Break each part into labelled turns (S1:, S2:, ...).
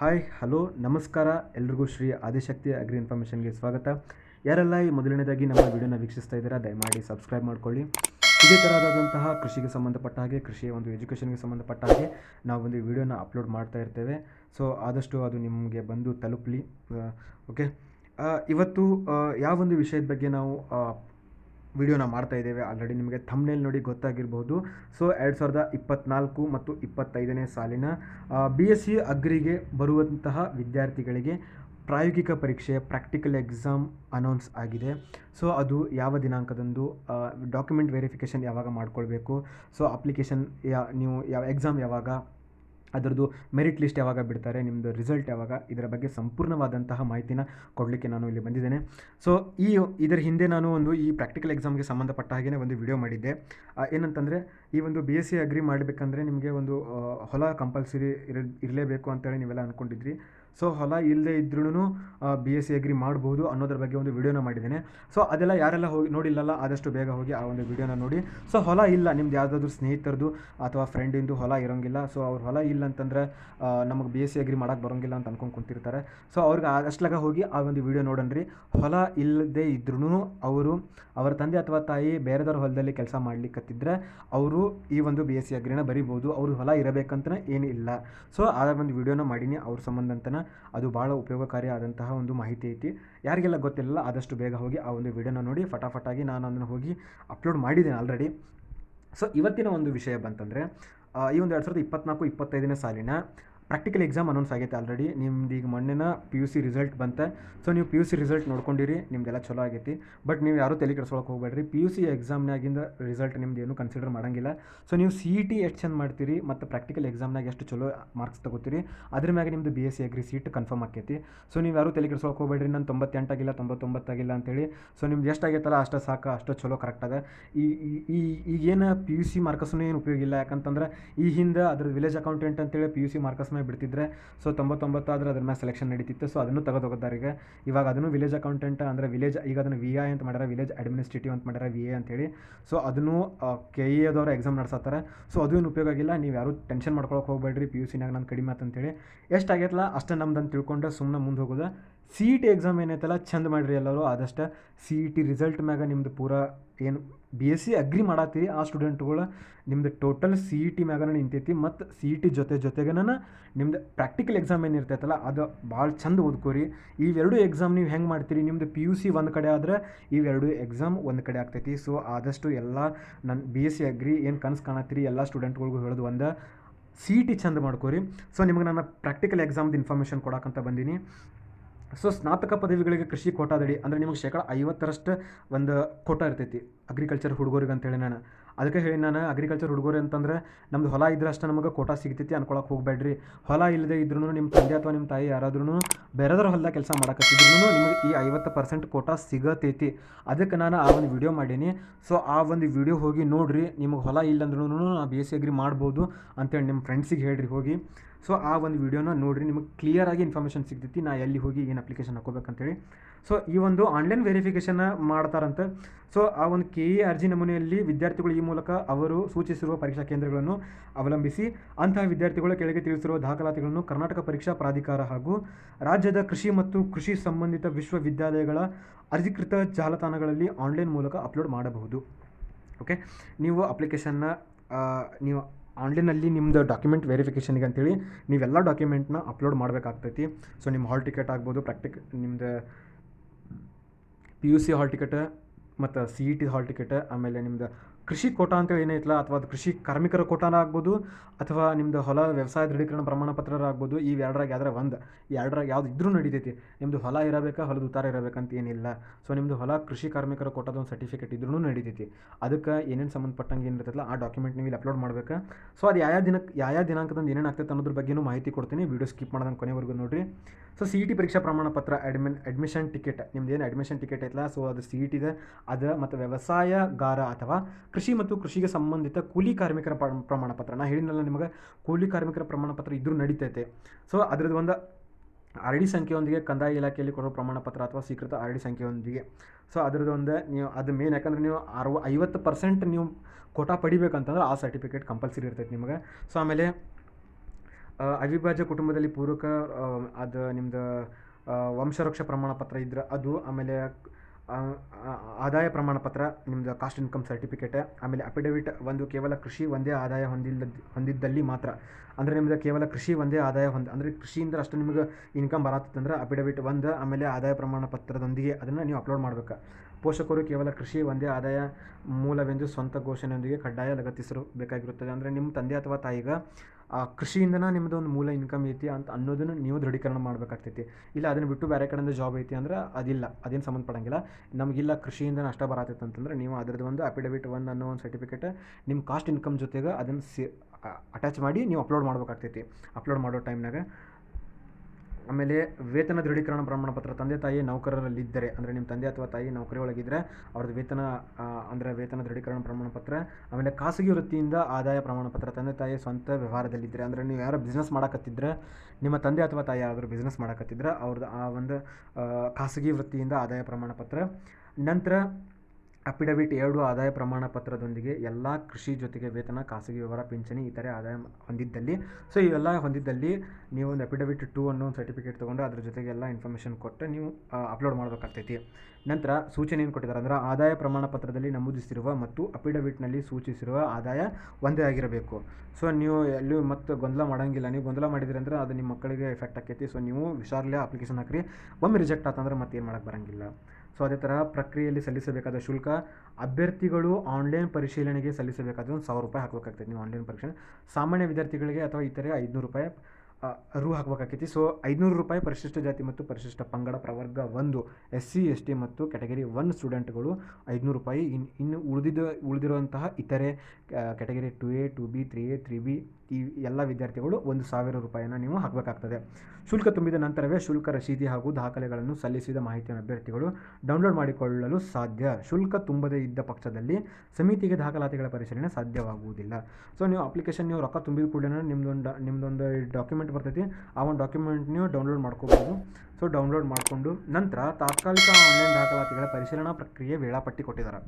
S1: Hi hello ನಮಸ್ಕಾರ. ಎಲ್ರಿಗೂ Shri Adishakti agri ಇನ್ಫಾರ್ಮೇಷನ್ಗೆ ಸ್ವಾಗತ. ಯಾರೆಲ್ಲ ಈ ಮೊದಲನೇದಾಗಿ ನಮ್ಮ ವಿಡಿಯೋನ ವೀಕ್ಷಿಸ್ತಾ ಇದ್ದೀರಾ, ದಯಮಾಡಿ ಸಬ್ಸ್ಕ್ರೈಬ್ ಮಾಡ್ಕೊಳ್ಳಿ. ಇದೇ ಥರದಾದಂತಹ ಕೃಷಿಗೆ ಸಂಬಂಧಪಟ್ಟ ಹಾಗೆ ಕೃಷಿಯ ಒಂದು ಎಜುಕೇಷನ್ಗೆ ಸಂಬಂಧಪಟ್ಟ ಹಾಗೆ ನಾವು ಒಂದು ವಿಡಿಯೋನ ಅಪ್ಲೋಡ್ ಮಾಡ್ತಾ ಇರ್ತೇವೆ. ಸೊ ಆದಷ್ಟು ಅದು ನಿಮಗೆ ಬಂದು ತಲುಪಲಿ. ಓಕೆ ಇವತ್ತು ಯಾವ ಒಂದು ವಿಷಯದ ಬಗ್ಗೆ ನಾವು ವಿಡಿಯೋನ ಮಾಡ್ತಾ ಇದ್ದೇವೆ. ಆಲ್ರೆಡಿ ನಿಮಗೆ ಥಂಬ್ನೇಲ್ ನೋಡಿ ಗೊತ್ತಾಗಿರ್ಬೋದು. ಸೊ ಎರಡು ಸಾವಿರದ ಇಪ್ಪತ್ನಾಲ್ಕು ಮತ್ತು ಇಪ್ಪತ್ತೈದನೇ ಸಾಲಿನ ಬಿ ಎಸ್ ಸಿ ಅಗ್ರಿಗೆ ಬರುವಂತಹ ವಿದ್ಯಾರ್ಥಿಗಳಿಗೆ ಪ್ರಾಯೋಗಿಕ ಪರೀಕ್ಷೆ ಪ್ರಾಕ್ಟಿಕಲ್ ಎಕ್ಸಾಮ್ ಅನೌನ್ಸ್ ಆಗಿದೆ. ಸೊ ಅದು ಯಾವ ದಿನಾಂಕದಂದು ಡಾಕ್ಯುಮೆಂಟ್ ವೆರಿಫಿಕೇಷನ್ ಯಾವಾಗ ಮಾಡ್ಕೊಳ್ಬೇಕು? ಸೊ ಅಪ್ಲಿಕೇಶನ್ ಯಾ, ನೀವು ಯಾವ ಎಕ್ಸಾಮ್ ಯಾವಾಗ ಅದರದ್ದು ಮೆರಿಟ್ ಲಿಸ್ಟ್ ಯಾವಾಗ ಬಿಡ್ತಾರೆ ನಿಮ್ಮದು ರಿಸಲ್ಟ್ ಯಾವಾಗ, ಇದರ ಬಗ್ಗೆ ಸಂಪೂರ್ಣವಾದಂತಹ ಮಾಹಿತಿನ ಕೊಡಲಿಕ್ಕೆ ನಾನು ಇಲ್ಲಿ ಬಂದಿದ್ದೇನೆ. ಸೊ ಈ ಇದರ ಹಿಂದೆ ನಾನು ಒಂದು ಈ ಪ್ರಾಕ್ಟಿಕಲ್ ಎಕ್ಸಾಮ್ಗೆ ಸಂಬಂಧಪಟ್ಟ ಹಾಗೆ ಒಂದು ವಿಡಿಯೋ ಮಾಡಿದ್ದೆ. ಏನಂತಂದರೆ, ಈ ಒಂದು ಬಿ ಎಸ್ ಸಿ ಅಗ್ರಿ ಮಾಡಬೇಕಂದ್ರೆ ನಿಮಗೆ ಒಂದು ಹೊಲ ಕಂಪಲ್ಸರಿ ಇರ, ಇರಲೇಬೇಕು ಅಂತೇಳಿ ನೀವೆಲ್ಲ ಅಂದ್ಕೊಂಡಿದ್ರಿ ಸೊ ಹೊಲ ಇಲ್ಲದೆ ಇದ್ರೂ ಬಿ ಎಸ್ ಸಿ ಅಗ್ರಿ ಮಾಡ್ಬೋದು ಅನ್ನೋದ್ರ ಬಗ್ಗೆ ಒಂದು ವಿಡಿಯೋನ ಮಾಡಿದ್ದೇನೆ. ಸೊ ಅದೆಲ್ಲ ಯಾರೆಲ್ಲ ಹೋಗಿ ನೋಡಿಲ್ಲಲ್ಲ, ಆದಷ್ಟು ಬೇಗ ಹೋಗಿ ಆ ಒಂದು ವಿಡಿಯೋನ ನೋಡಿ. ಸೊ ಹೊಲ ಇಲ್ಲ, ನಿಮ್ದು ಯಾವುದಾದ್ರೂ ಸ್ನೇಹಿತರದು ಅಥವಾ ಫ್ರೆಂಡಿಂದು ಹೊಲ ಇರೋಂಗಿಲ್ಲ. ಸೊ ಅವ್ರ ಹೊಲ ಇಲ್ಲ ಅಂತಂದ್ರೆ ನಮಗೆ ಬಿ ಎಸ್ ಸಿ ಅಗ್ರಿ ಮಾಡೋಕ್ಕೆ ಬರೋಂಗಿಲ್ಲ ಅಂತ ಅನ್ಕೊಂಡು ಕುಂತಿರ್ತಾರೆ. ಸೊ ಅವ್ರಿಗೆ ಅಷ್ಟಲಾಗ ಹೋಗಿ ಆ ಒಂದು ವಿಡಿಯೋ ನೋಡೋಣ್ರಿ ಹೊಲ ಇಲ್ಲದೆ ಇದ್ರೂ ಅವರು ಅವರ ತಂದೆ ಅಥವಾ ತಾಯಿ ಬೇರೆದವ್ರ ಹೊಲದಲ್ಲಿ ಕೆಲಸ ಮಾಡಲಿಕ್ಕತ್ತಿದ್ರೆ ಅವರು ಈ ಒಂದು ಬಿ ಎಸ್ ಸಿ ಅಗ್ರಿನ ಬರಿಬೋದು. ಅವ್ರ ಹೊಲ ಇರಬೇಕಂತನೇ ಏನಿಲ್ಲ. ಸೊ ಆ ಒಂದು ವಿಡಿಯೋನ ಮಾಡೀನಿ. ಅವ್ರ ಸಂಬಂಧ ಅಂತನ ಅದು ಭಾಳ ಉಪಯೋಗಕಾರಿ ಆದಂತಹ ಒಂದು ಮಾಹಿತಿ ಐತಿ. ಯಾರಿಗೆಲ್ಲ ಗೊತ್ತಿಲ್ಲ ಆದಷ್ಟು ಬೇಗ ಹೋಗಿ ಆ ಒಂದು ವಿಡಿಯೋನ ನೋಡಿ, ಫಟಾಫಟಾಗಿ ನಾನು ಅದನ್ನು ಹೋಗಿ ಅಪ್ಲೋಡ್ ಮಾಡಿದ್ದೇನೆ ಆಲ್ರೆಡಿ ಸೊ ಇವತ್ತಿನ ಒಂದು ವಿಷಯ ಬಂತಂದರೆ ಈ ಒಂದು ಎರಡು ಸಾವಿರದ ಇಪ್ಪತ್ನಾಲ್ಕು, ಇಪ್ಪತ್ತೈದನೇ ಸಾಲಿನ ಪ್ರಾಕ್ಟಿಕಲ್ ಎಕ್ಸಾಮ್ ಅನೌನ್ಸ್ ಆಗೈತೆ ಆಲ್ರೆಡಿ ನಿಮ್ದು ಈಗ ಮೊನ್ನೆನ ಪಿ ಯು ಸಿ ರಿಸಲ್ಟ್ ಬಂತೆ. ಸೊ ನೀವು ಪಿ ಯು ಸಿ ರಿಸಲ್ಟ್ ನೋಡ್ಕೊಂಡಿರಿ, ನಿಮ್ದೆಲ್ಲ ಚಲೋ ಆಗೈತಿ. ಬಟ್ ನೀವು ಯಾರೂ ತಲೆ ಕೆಡ್ಸ್ಕೊಳಕ್ಕೆ ಹೋಗ್ಬೇಡ್ರಿ. ಪಿ ಯು ಸಿ ಎಕ್ಸಾಮ್ನಾಗಿಂದ ರಿಸಲ್ಟ್ ನಿಮ್ದು ಏನು ಕನ್ಸಿಡರ್ ಮಾಡಂಗಿಲ್ಲ. ಸೊ ನೀವು ಸಿ ಇ ಟಿ ಎಷ್ಟು ಚೆಂದ ಮಾಡ್ತೀರಿ ಮತ್ತು ಪ್ರಾಕ್ಟಿಕಲ್ ಎಕ್ಸಾಮ್ನಾಗ ಎಷ್ಟು ಚಲೋ ಮಾರ್ಕ್ಸ್ ತಗೋತೀರಿ, ಅದ್ರ ಮ್ಯಾಗೆ ನಿಮ್ಮದು B S C agri seat confirm ಆಕೈತಿ. ಸೊ ನೀವು ಯಾರೂ ತಲೆ ಕೆಡ್ಸ್ಕೊಳಕ್ಕೆ ಹೋಗಬೇಡ್ರಿ ನಾನು ತೊಂಬತ್ತೆಂಟಾಗಿಲ್ಲ ತೊಂಬತ್ತೊಂಬತ್ತಾಗಿಲ್ಲ ಅಂತೇಳಿ. ಸೊ ನಿಮ್ದು ಎಷ್ಟು ಆಗೈತಲ್ಲ ಅಷ್ಟು ಸಾಕು, ಅಷ್ಟು ಚಲೋ ಕರೆಕ್ಟ್ ಅದ. ಈ ಈಗೇನು ಪಿ ಯು ಸಿ ಮಾರ್ಕಸ್ನು ಏನು ಉಪಯೋಗ ಇಲ್ಲ. ಯಾಕಂತಂದ್ರೆ ಈ ಹಿಂದೆ ಅದ್ರ ವಿಲೇಜ್ ಅಕೌಂಟೆಂಟ್ ಅಂತೇಳಿ ಪಿ ಯು ಸಿ ಮಾರ್ಕಸ್ ಮೇಲೆ ಬಿಡ್ತಿದ್ರೆ ಸೊ ತೊಂಬತ್ತೊಂಬತ್ತು ಆದ್ರೆ ಅದ್ರ ಮೇಲೆ ಸೆಲೆಕ್ಷನ್ ನಡೀತಿತ್ತು. ಸೊ ಅದನ್ನು ತೆಗೆದೋಗಿದ್ದಾರೆ ಈಗ ಇವಾಗ ಅದನ್ನು ವಿಲೇಜ್ ಅಕೌಂಟೆಂಟ್ ಅಂದರೆ ವಿಲೇಜ್ ಈಗ ಅದನ್ನು ವಿ ಐ ಅಂತ ಮಾಡ್ಯಾರ ವಿಲೇಜ್ ಅಡ್ಮಿನಿಸ್ಟ್ರೇಟಿವ್ ಅಂತ ಮಾಡ್ಯಾರ ವಿ ಎ ಅಂತೇಳಿ ಸೊ ಅದನ್ನು ಕೆ ಇ ಎದವ್ರು ಎಕ್ಸಾಮ್ ನಡೆಸತ್ತಾರೆ. ಸೊ ಅದು ಉಪಯೋಗ ಆಗಿಲ್ಲ, ನೀವು ಯಾರು ಟೆನ್ಷನ್ ಮಾಡ್ಕೊಳಕ್ಕೆ ಹೋಗ್ಬೇಡ್ರಿ ಪಿ ಯು ಸಿನಾಗ ನಾನು ಕಡಿಮೆ ಅಂತೇಳಿ. ಎಷ್ಟು ಆಗೈತಲ್ಲ ಅಷ್ಟೇ ನಮ್ದು ಅಂತ ತಿಳ್ಕೊಂಡು ಸುಮ್ಮನೆ ಮುಂದೆ ಹೋಗೋದು. ಸಿ ಇ ಟಿ ಎಕ್ಸಾಮ್ ಏನೈತಲ್ಲ ಚಂದ ಮಾಡಿರಿ ಎಲ್ಲರೂ. ಆದಷ್ಟು ಸಿ ಇ ಟಿ ರಿಸಲ್ಟ್ ಮ್ಯಾಗ ನಿಮ್ದು ಪೂರ ಏನು ಬಿ ಎಸ್ ಸಿ ಅಗ್ರಿ ಮಾಡತ್ತೀರಿ ಆ ಸ್ಟೂಡೆಂಟ್ಗಳು ನಿಮ್ದು ಟೋಟಲ್ ಸಿ ಇ ಟಿ ಮ್ಯಾಗನ ನಿಂತೈತಿ. ಮತ್ತು ಸಿ ಇ ಟಿ ಜೊತೆ ಜೊತೆಗೇನ ನಿಮ್ದು ಪ್ರಾಕ್ಟಿಕಲ್ ಎಕ್ಸಾಮ್ ಏನಿರ್ತೈತಲ್ಲ ಅದು ಭಾಳ ಚಂದ ಓದ್ಕೋರಿ. ಇವೆರಡು ಎಕ್ಸಾಮ್ ನೀವು ಹೆಂಗೆ ಮಾಡ್ತೀರಿ? ನಿಮ್ದು ಪಿ ಯು ಸಿ ಒಂದು ಕಡೆ ಆದರೆ ಇವೆರಡು ಎಕ್ಸಾಮ್ ಒಂದು ಕಡೆ ಆಗ್ತೈತಿ. ಸೊ ಆದಷ್ಟು ಎಲ್ಲ ನನ್ನ ಬಿ ಎಸ್ ಸಿ ಅಗ್ರಿ ಏನು ಕನಸು ಕಾಣತ್ತೀರಿ ಎಲ್ಲ ಸ್ಟೂಡೆಂಟ್ಗಳಿಗೂ ಹೇಳೋದು ಒಂದು. ಸಿ ಇ ಟಿ ಚಂದ ಮಾಡ್ಕೋರಿ. ಸೊ ನಿಮಗೆ ನನ್ನ ಪ್ರಾಕ್ಟಿಕಲ್ ಎಕ್ಸಾಮ್ದು ಇನ್ಫಾರ್ಮೇಷನ್ ಕೊಡೋಕ್ಕಂತ ಬಂದೀನಿ. ಸೊ ಸ್ನಾತಕ ಪದವಿಗಳಿಗೆ ಕೃಷಿ ಕೋಟಾದಡಿ ಅಂದರೆ ನಿಮಗೆ ಶೇಕಡ ಐವತ್ತರಷ್ಟು ಒಂದು ಕೋಟಾ ಇರ್ತೈತಿ. ಅಗ್ರಿಕಲ್ಚರ್ ಹುಡುಗರಿಗೆ ಅಂತೇಳಿ ನಾನು. ಅದಕ್ಕೆ ಹೇಳಿ ನಾನು ಅಗ್ರಿಕಲ್ಚರ್ ಹುಡುಗರು ಅಂತಂದ್ರೆ ನಮ್ದು ಹೊಲ ಇದ್ರೆ ಅಷ್ಟೇ ನಮಗೆ ಕೋಟಾ ಸಿಗ್ತೈತಿ ಅನ್ಕೊಳಕ್ಕೆ ಹೋಗಬೇಡ್ರಿ. ಹೊಲ ಇಲ್ಲದೆ ಇದ್ರೂ ನಿಮ್ಮ ತಂದೆ ಅಥವಾ ನಿಮ್ಮ ತಾಯಿ ಯಾರಾದ್ರೂ ಬೇರೆದ್ರ ಹೊಲದಾಗ ಕೆಲಸ ಮಾಡಕತ್ತಿದ್ರು ನಿಮಗೆ ಈ ಐವತ್ತು ಪರ್ಸೆಂಟ್ ಕೋಟಾ ಸಿಗತೈತಿ. ಅದಕ್ಕೆ ನಾನು ಆ ಒಂದು ವಿಡಿಯೋ ಮಾಡೀನಿ. ಸೊ ಆ ಒಂದು ವಿಡಿಯೋ ಹೋಗಿ ನೋಡಿರಿ, ನಿಮಗೆ ಹೊಲ ಇಲ್ಲಂದ್ರೂ ಬಿ ಎಸ್ ಸಿ ಅಗ್ರಿ ಮಾಡ್ಬೋದು ಅಂತೇಳಿ ನಿಮ್ಮ ಫ್ರೆಂಡ್ಸಿಗೆ ಹೇಳ್ರಿ ಹೋಗಿ. ಸೊ ಆ ಒಂದು ವಿಡಿಯೋನ ನೋಡಿರಿ, ನಿಮಗೆ ಕ್ಲಿಯರಾಗಿ ಇನ್ಫಾರ್ಮೇಷನ್ ಸಿಗ್ತೈತಿ. ನಾ ಎಲ್ಲಿ ಹೋಗಿ ಏನು ಅಪ್ಲಿಕೇಶನ್ ಹಾಕೋಬೇಕಂತೇಳಿ ಸೊ ಈ ಒಂದು ಆನ್ಲೈನ್ ವೆರಿಫಿಕೇಷನ್ ಮಾಡ್ತಾರಂತೆ. ಸೊ ಆ ಒಂದು ಕೆ ಇ ಅರ್ಜಿ ನಮೂನೆಯಲ್ಲಿ ವಿದ್ಯಾರ್ಥಿಗಳು ಈ ಮೂಲಕ ಅವರು ಸೂಚಿಸಿರುವ ಪರೀಕ್ಷಾ ಕೇಂದ್ರಗಳನ್ನು ಅವಲಂಬಿಸಿ ಅಂತಹ ವಿದ್ಯಾರ್ಥಿಗಳು ಕೆಳಗೆ ತಿಳಿಸಿರುವ ದಾಖಲಾತಿಗಳನ್ನು ಕರ್ನಾಟಕ ಪರೀಕ್ಷಾ ಪ್ರಾಧಿಕಾರ ಹಾಗೂ ರಾಜ್ಯದ ಕೃಷಿ ಮತ್ತು ಕೃಷಿ ಸಂಬಂಧಿತ ವಿಶ್ವವಿದ್ಯಾಲಯಗಳ ಅಧಿಕೃತ ಜಾಲತಾಣಗಳಲ್ಲಿ ಆನ್ಲೈನ್ ಮೂಲಕ ಅಪ್ಲೋಡ್ ಮಾಡಬಹುದು. ಓಕೆ ನೀವು ಅಪ್ಲಿಕೇಶನ್ನ ನೀವು ಆನ್ಲೈನಲ್ಲಿ ನಿಮ್ಮದು ಡಾಕ್ಯುಮೆಂಟ್ ವೆರಿಫಿಕೇಷನ್ಗೆ ಅಂತೇಳಿ ನೀವೆಲ್ಲ ಡಾಕ್ಯುಮೆಂಟ್ನ ಅಪ್ಲೋಡ್ ಮಾಡಬೇಕಾಗ್ತೈತಿ. ಸೊ ನಿಮ್ಮ ಹಾಲ್ ಟಿಕೆಟ್ ಆಗ್ಬೋದು ಪ್ರಾಕ್ಟಿಕ್ ನಿಮ್ಮದು P U C hall ticket ಮತ್ತು C E T hall ticket ಆಮೇಲೆ ನಿಮ್ಮದು ಕೃಷಿ ಕೋಟ ಅಂತೇಳಿ ಏನೈತಲ್ಲ ಅಥವಾ ಅದು ಕೃಷಿ ಕಾರ್ಮಿಕರ ಕೋಟಾನ ಆಗ್ಬೋದು ಅಥವಾ ನಿಮ್ಮದು ಹೊಲ ವ್ಯವಸಾಯ ದೃಢೀಕರಣ ಪ್ರಮಾಣ ಪತ್ರರಾಗ್ಬೋದು ಈ ಎರಡರಾಗ ಯಾವ್ದಾರ ಒಂದು ಎರಡರಾಗ ಯಾವ್ದು ಇದ್ರೂ ನಡೀತೈತಿ. ನಿಮ್ಮದು ಹೊಲ ಇರಬೇಕಾ, ಹೊಲದ ಉತ್ತಾರ ಇರಬೇಕಂತ ಏನಿಲ್ಲ. ಸೊ ನಿಮ್ಮದು ಹೊಲ ಕೃಷಿ ಕಾರ್ಮಿಕರ ಕೋಟದ ಒಂದು ಸರ್ಟಿಫಿಕೇಟ್ ಇದ್ರೂ ನಡೀತೈತಿ. ಅದಕ್ಕೆ ಏನೇನು ಸಂಬಂಧಪಟ್ಟಂಗೆ ಏನಿರ್ತೈತಲ್ಲ ಆ ಡಾಕ್ಯುಮೆಂಟ್ ನೀವು ಇಲ್ಲಿ ಅಪ್ಲೋಡ್ ಮಾಡ್ಬೇಕು. ಸೊ ಅದು ಯಾವ ದಿನಕ್ಕೆ ಯಾವ ದಿನಾಂಕದಂದು ಏನೇನು ಆಗ್ತೈತೆ ಅನ್ನೋದ್ರ ಬಗ್ಗೆನೂ ಮಾಹಿತಿ ಕೊಡ್ತೀನಿ. ವೀಡಿಯೋ ಸ್ಕಿಪ್ ಮಾಡೋದಂಗೆ ಕೊನೆವರೆಗೂ ನೋಡಿರಿ. ಸೊ ಸಿ ಇ ಟಿ ಪರೀಕ್ಷಾ ಪ್ರಮಾಣ ಪತ್ರ ಅಡ್ಮಿನ್ ಅಡ್ಮಿಷನ್ ಟಿಕೆಟ್ ನಿಮ್ದು ಏನು ಅಡ್ಮಿಷನ್ ಟಿಕೆಟ್ ಐತಲ್ಲ? ಸೊ ಅದು ಸಿ ಇ ಟಿದೆ ಅದು ಮತ್ತು ವ್ಯವಸಾಯಗಾರ ಅಥವಾ ಕೃಷಿ ಮತ್ತು ಕೃಷಿಗೆ ಸಂಬಂಧಿತ ಕೂಲಿ ಕಾರ್ಮಿಕರ ಪ್ರ- ಪ್ರಮಾಣ ಪತ್ರ. ನಾ ಹೇಳಿದ್ನಲ್ಲ ನಿಮಗೆ, ಕೂಲಿ ಕಾರ್ಮಿಕರ ಪ್ರಮಾಣ ಪತ್ರ ಇದ್ರೂ ನಡೀತೈತೆ. ಸೊ ಅದ್ರದ್ದು ಒಂದು ಆರ್ ಡಿ ಸಂಖ್ಯೆಯೊಂದಿಗೆ ಕಂದಾಯ ಇಲಾಖೆಯಲ್ಲಿ ಕೊಡೋ ಪ್ರಮಾಣ ಪತ್ರ ಅಥವಾ ಸ್ವೀಕೃತ ಆರ್ ಡಿ ಸಂಖ್ಯೆಯೊಂದಿಗೆ. ಸೊ ಅದ್ರದ್ದು ಒಂದು, ನೀವು ಅದು ಮೇನ್ ಯಾಕಂದ್ರೆ ನೀವು ಅರವ, ಐವತ್ತು ಪರ್ಸೆಂಟ್ ನೀವು ಕೋಟಾ ಪಡಿಬೇಕಂತಂದ್ರೆ ಆ ಸರ್ಟಿಫಿಕೇಟ್ ಕಂಪಲ್ಸರಿ ಇರ್ತೈತೆ ನಿಮಗೆ. ಸೊ ಆಮೇಲೆ ಅವಿಭಾಜ್ಯ ಕುಟುಂಬದಲ್ಲಿ ಪೂರಕ ಅದು ನಿಮ್ದು ವಂಶವೃಕ್ಷ ಪ್ರಮಾಣ ಪತ್ರ ಇದ್ರೆ, ಅದು ಆಮೇಲೆ ಆದಾಯ ಪ್ರಮಾಣ ಪತ್ರ, ನಿಮ್ದು ಕಾಸ್ಟ್ ಇನ್ಕಮ್ ಸರ್ಟಿಫಿಕೇಟ್ ಆಮೇಲೆ ಅಫಿಡವಿಟ್ ಒಂದು ಕೇವಲ ಕೃಷಿ ಒಂದೇ ಆದಾಯ ಹೊಂದಿಲ್ಲ ಹೊಂದಿದ್ದಲ್ಲಿ ಮಾತ್ರ. ಅಂದರೆ ನಿಮ್ದು ಕೇವಲ ಕೃಷಿ ಒಂದೇ ಆದಾಯ ಹೊಂದ, ಅಂದರೆ ಕೃಷಿಯಿಂದ ಅಷ್ಟು ನಿಮ್ಗೆ ಇನ್ಕಮ್ ಬರತ್ತಂದ್ರೆ ಅಫಿಡವಿಟ್ ಒಂದು, ಆಮೇಲೆ ಆದಾಯ ಪ್ರಮಾಣ ಪತ್ರದೊಂದಿಗೆ ಅದನ್ನು ನೀವು ಅಪ್ಲೋಡ್ ಮಾಡಬೇಕು. ಪೋಷಕರು ಕೇವಲ ಕೃಷಿ ಒಂದೇ ಆದಾಯ ಮೂಲವೆಂದು ಸ್ವಂತ ಘೋಷಣೆಯೊಂದಿಗೆ ಕಡ್ಡಾಯ ಲಗತ್ತಿಸಲು ಬೇಕಾಗಿರುತ್ತದೆ. ಅಂದರೆ ನಿಮ್ಮ ತಂದೆ ಅಥವಾ ತಾಯಿಗೆ ಆ ಕೃಷಿಯಿಂದನೇ ನಿಮ್ಮದು ಒಂದು ಮೂಲ ಇನ್ಕಮ್ ಐತಿ ಅಂತ ಅನ್ನೋದನ್ನು ನೀವು ದೃಢೀಕರಣ ಮಾಡಬೇಕಾಗ್ತೈತಿ. ಇಲ್ಲ, ಅದನ್ನು ಬಿಟ್ಟು ಬೇರೆ ಕಡೆಯಿಂದ ಜಾಬ್ ಐತಿ ಅಂದ್ರೆ ಅದಿಲ್ಲ, ಅದೇನು ಸಂಬಂಧಪಡಂಗಿಲ್ಲ ನಮಗಿಲ್ಲ ಕೃಷಿಯಿಂದ ನಷ್ಟ ಬರತ್ತೈತೆ ಅಂತಂದ್ರೆ ನೀವು ಅದರದ್ದು ಒಂದು ಅಫಿಡವಿಟ್ ಒನ್ ಅನ್ನೋ ಒಂದು ಸರ್ಟಿಫಿಕೇಟ್ ನಿಮ್ಮ ಕಾಸ್ಟ್ ಇನ್ಕಮ್ ಜೊತೆಗೆ ಅದನ್ನು ಸಿ ಅಟ್ಯಾಚ್ ಮಾಡಿ ನೀವು ಅಪ್ಲೋಡ್ ಮಾಡಬೇಕಾಗ್ತೈತಿ. ಅಪ್ಲೋಡ್ ಮಾಡೋ ಟೈಮ್ನಾಗ ಆಮೇಲೆ ವೇತನ ದೃಢೀಕರಣ ಪ್ರಮಾಣ ಪತ್ರ ತಂದೆ ತಾಯಿ ನೌಕರರಲ್ಲಿದ್ದರೆ, ಅಂದರೆ ನಿಮ್ಮ ತಂದೆ ಅಥವಾ ತಾಯಿ ನೌಕರಿ ಒಳಗಿದ್ದರೆ ಅವ್ರದ್ದು ವೇತನ ಅಂದರೆ ವೇತನ ದೃಢೀಕರಣ ಪ್ರಮಾಣ ಪತ್ರ ಆಮೇಲೆ ಖಾಸಗಿ ವೃತ್ತಿಯಿಂದ ಆದಾಯ ಪ್ರಮಾಣ ಪತ್ರ ತಂದೆ ತಾಯಿ ಸ್ವಂತ ವ್ಯವಹಾರದಲ್ಲಿದ್ದರೆ, ಅಂದರೆ ನೀವು ಯಾರೋ ಬಿಸ್ನೆಸ್ ಮಾಡಕತ್ತಿದ್ರೆ, ನಿಮ್ಮ ತಂದೆ ಅಥವಾ ತಾಯಿ ಯಾರಾದರೂ ಬಿಸ್ನೆಸ್ ಮಾಡಕತ್ತಿದ್ರೆ ಅವ್ರದ್ದು ಆ ಒಂದು ಖಾಸಗಿ ವೃತ್ತಿಯಿಂದ ಆದಾಯ ಪ್ರಮಾಣ ಪತ್ರ ನಂತರ ಅಫಿಡವಿಟ್ ಎರಡು ಆದಾಯ ಪ್ರಮಾಣ ಪತ್ರದೊಂದಿಗೆ ಎಲ್ಲ ಕೃಷಿ ಜೊತೆಗೆ ವೇತನ, ಖಾಸಗಿ ವಿವರ ಪಿಂಚಣಿ ಇತರೆ ಆದಾಯ ಹೊಂದಿದ್ದಲ್ಲಿ. ಸೊ ಇವೆಲ್ಲ ಹೊಂದಿದ್ದಲ್ಲಿ ನೀವು ಒಂದು ಅಫಿಡವಿಟ್ ಟೂ ಅನ್ನೋ ಒಂದು ಸರ್ಟಿಫಿಕೇಟ್ ತೊಗೊಂಡು ಅದ್ರ ಜೊತೆಗೆ ಎಲ್ಲ ಇನ್ಫಾರ್ಮೇಷನ್ ಕೊಟ್ಟು ನೀವು ಅಪ್ಲೋಡ್ ಮಾಡಬೇಕಾಗ್ತೈತಿ. ನಂತರ ಸೂಚನೆ ಏನು ಕೊಟ್ಟಿದ್ದಾರೆ ಅಂದ್ರೆ ಆದಾಯ ಪ್ರಮಾಣ ಪತ್ರದಲ್ಲಿ ನಮೂದಿಸಿರುವ ಮತ್ತು ಅಫಿಡವಿಟ್ನಲ್ಲಿ ಸೂಚಿಸಿರುವ ಆದಾಯ ಒಂದೇ ಆಗಿರಬೇಕು. ಸೊ ನೀವು ಎಲ್ಲೂ ಮತ್ತೆ ಗೊಂದಲ ಮಾಡೋಂಗಿಲ್ಲ. ನೀವು ಗೊಂದಲ ಮಾಡಿದ್ರಿ ಅಂದ್ರೆ ಅದು ನಿಮ್ಮ ಮಕ್ಕಳಿಗೆ ಎಫೆಕ್ಟ್ ಆಕೈತಿ. ಸೊ ನೀವು ಹುಷಾರ್ಲೆ ಅಪ್ಲಿಕೇಶನ್ ಹಾಕ್ರಿ. ಒಮ್ಮೆ ರಿಜೆಕ್ಟ್ ಆತಂದ್ರೆ ಮತ್ತೆ ಏನು ಮಾಡೋಕ್ಕೆ ಬರೋಂಗಿಲ್ಲ. ಸೊ ಅದೇ ಥರ ಪ್ರಕ್ರಿಯೆಯಲ್ಲಿ ಸಲ್ಲಿಸಬೇಕಾದ ಶುಲ್ಕ, ಅಭ್ಯರ್ಥಿಗಳು ಆನ್ಲೈನ್ ಪರಿಶೀಲನೆಗೆ ಸಲ್ಲಿಸಬೇಕಾದ ಒಂದು ಸಾವಿರ ರೂಪಾಯಿ ಹಾಕಬೇಕಾಗ್ತೈತಿ ನೀವು ಆನ್ಲೈನ್ ಪರೀಕ್ಷೆ. ಸಾಮಾನ್ಯ ವಿದ್ಯಾರ್ಥಿಗಳಿಗೆ ಅಥವಾ ಇತರೆ ಐದುನೂರು ರೂಪಾಯಿ ರೂ ಹಾಕ್ಬೇಕಾಕೈತಿ ಸೊ ಐದುನೂರು ರೂಪಾಯಿ ಪರಿಶಿಷ್ಟ ಜಾತಿ ಮತ್ತು ಪರಿಶಿಷ್ಟ ಪಂಗಡ ಪ್ರವರ್ಗ ಒಂದು ಎಸ್ ಸಿ ಎಸ್ ಟಿ ಮತ್ತು ಕ್ಯಾಟಗರಿ ಒನ್ ಸ್ಟೂಡೆಂಟ್ಗಳು ಐದುನೂರು ರೂಪಾಯಿ ಇನ್ನು ಇನ್ನು ಉಳಿದಿದ್ದ, ಉಳಿದಿರುವಂತಹ ಇತರೆ category two A, two B, three A, three B ಈ ಎಲ್ಲ ವಿದ್ಯಾರ್ಥಿಗಳು ಒಂದು ಸಾವಿರ ರೂಪಾಯಿಯನ್ನು ನೀವು ಹಾಕಬೇಕಾಗ್ತದೆ. ಶುಲ್ಕ ತುಂಬಿದ ನಂತರವೇ ಶುಲ್ಕ ರಸೀದಿ ಹಾಗೂ ದಾಖಲೆಗಳನ್ನು ಸಲ್ಲಿಸಿದ ಮಾಹಿತಿಯನ್ನು ಅಭ್ಯರ್ಥಿಗಳು ಡೌನ್ಲೋಡ್ ಮಾಡಿಕೊಳ್ಳಲು ಸಾಧ್ಯ. ಶುಲ್ಕ ತುಂಬದೇ ಇದ್ದ ಪಕ್ಷದಲ್ಲಿ ಸಮಿತಿಗೆ ದಾಖಲಾತಿಗಳ ಪರಿಶೀಲನೆ ಸಾಧ್ಯವಾಗುವುದಿಲ್ಲ. ಸೊ ನೀವು ಅಪ್ಲಿಕೇಶನ್ ನೀವು ರೊಕ್ಕ ತುಂಬಿದ ಕೂಡಲೇ ನಿಮ್ದೊಂದು ನಿಮ್ದೊಂದು ಡಾಕ್ಯುಮೆಂಟ್ ಬರ್ತೈತಿ. ಆ ಒಂದು ಡಾಕ್ಯುಮೆಂಟ್ ನೀವು ಡೌನ್ಲೋಡ್ ಮಾಡ್ಕೋಬೋದು. ಸೊ ಡೌನ್ಲೋಡ್ ಮಾಡಿಕೊಂಡು ನಂತರ ತಾತ್ಕಾಲಿಕ ಆನ್ಲೈನ್ ದಾಖಲಾತಿಗಳ ಪರಿಶೀಲನಾ ಪ್ರಕ್ರಿಯೆ ವೇಳಾಪಟ್ಟಿ ಕೊಟ್ಟಿದ್ದಾರೆ.